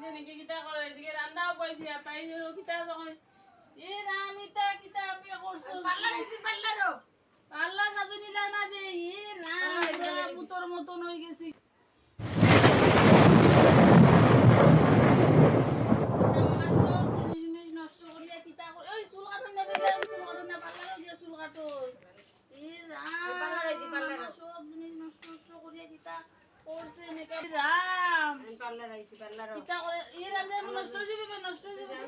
করে এদিকে রান্নাও পাইছি আর তাই কিতা যখন এ রাম ইতা কিতা আপনি করছ পাল্লা দিছি পাল্লারও আল্লাহ সাজু নিলা না যে এ রাম পুতর মতন হয়ে গেছি। কিতা না না সব জিনিস নষ্ট নষ্ট করিয়া কিতা করছে এনেকে রাম পাল্লা রাইছি পাল্লারও কিতা করে রাম রাম নষ্ট হয়ে যাবে নষ্ট হয়ে যাবে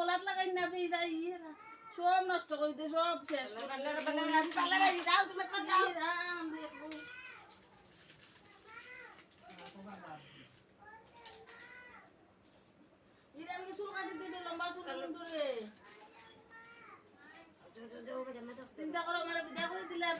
গোলাত লাগাই না বেইদা ইয়েরা সব নষ্ট করে দে সব শেষ যাও তুমি যাও এ রাম দেখো এরা আমি চুল কাটি দিবে লম্বা চুল কিন্তু রে চিন্তা করো আমার বিদা করে দিলে তাই চিন্তা করো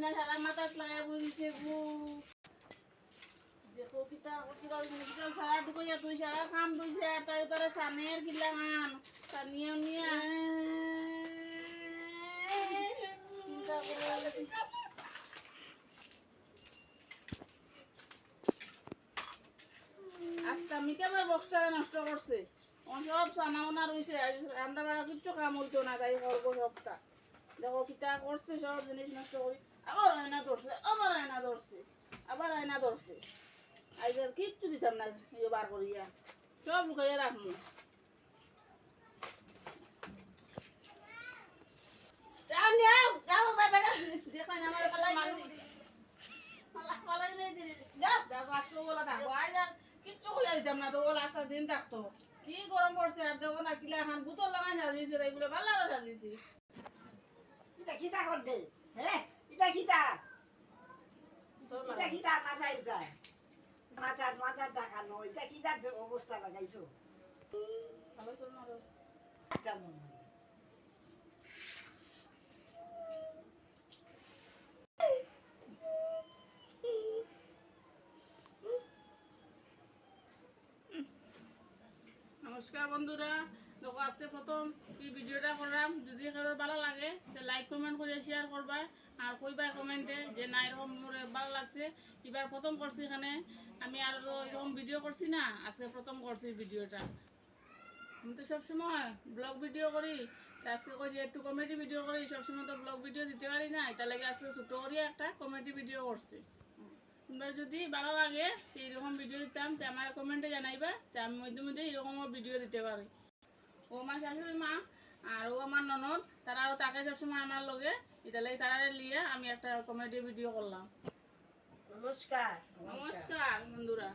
দেখো বক্সটারে নষ্ট করছে। সব সামাওনা রয়েছে রান্না বাড়া কিচ্ছু কাম হইতো না, তাই করব সবটা। দেখো কিতা করছে, সব জিনিস নষ্ট করি। আবার আয়না ধরছে আবার আয়না ধরছে আবার আয়না ধরছে। আজ আর কিচ্ছু দিতাম না বার করিয়া সব লুকাইয়া রাখব। কিচ্ছু খুলে দিতাম না তো আসার দিন থাকতো। কি গরম পড়ছে আর দেখো না কিলা খান বোতল লাগাই সাজিয়েছে এগুলো ভালো সাজিয়েছি। ইটা কিতা করতে হ্যাঁ? কিতা কিতা মাথায় উঠায়। দেখানো এটা অবস্থা হয়। নমস্কার বন্ধুরা। আজকে প্রথম এই ভিডিওটা করলাম যদি কারোর ভালো লাগে লাইক কমেন্ট করে শেয়ার করবা আর কইবা কমেন্টে যে না এরকম ভালো লাগছে। এবার প্রথম করছি এখানে আমি আর এরকম ভিডিও করছি না। আজকে প্রথম করছি ভিডিওটা আমি তো সবসময় ব্লগ ভিডিও করি। আজকে কই যে একটু কমেডি ভিডিও করি। সবসময় তো ব্লগ ভিডিও দিতে পারি না। তার লাগে আজকে ছোটো করিয়া একটা কমেডি ভিডিও করছি তোমরা যদি ভালো লাগে এইরকম ভিডিও দিতাম। তো আমার কমেন্টে জানাইবা। তো আমি মধ্যে মধ্যে এরকমও ভিডিও দিতে পারি ও আমার শাশুড়ি মা আর ও আমার ননদ তারাও তাকে সবসময় আমার লগে। ইতালে তারা লিয়ে আমি একটা কমেডি ভিডিও করলাম। নমস্কার। নমস্কার বন্ধুরা।